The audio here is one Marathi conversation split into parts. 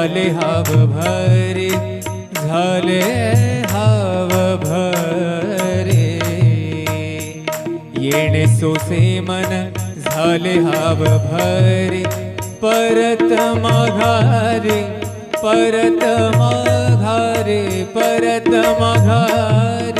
झाले हाव भरे झाले हाव भरे. येणे सोसे मन झाले हाव भरे. परत माघारे परत माघारे परत माघारे.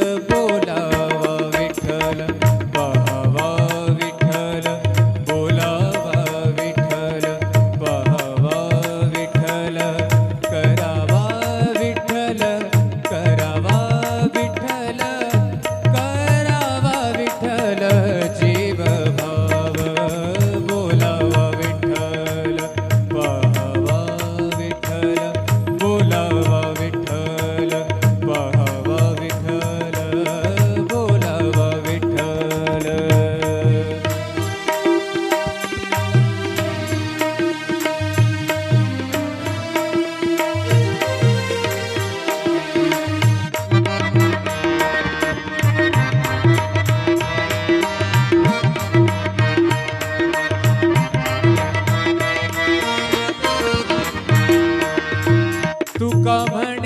कमण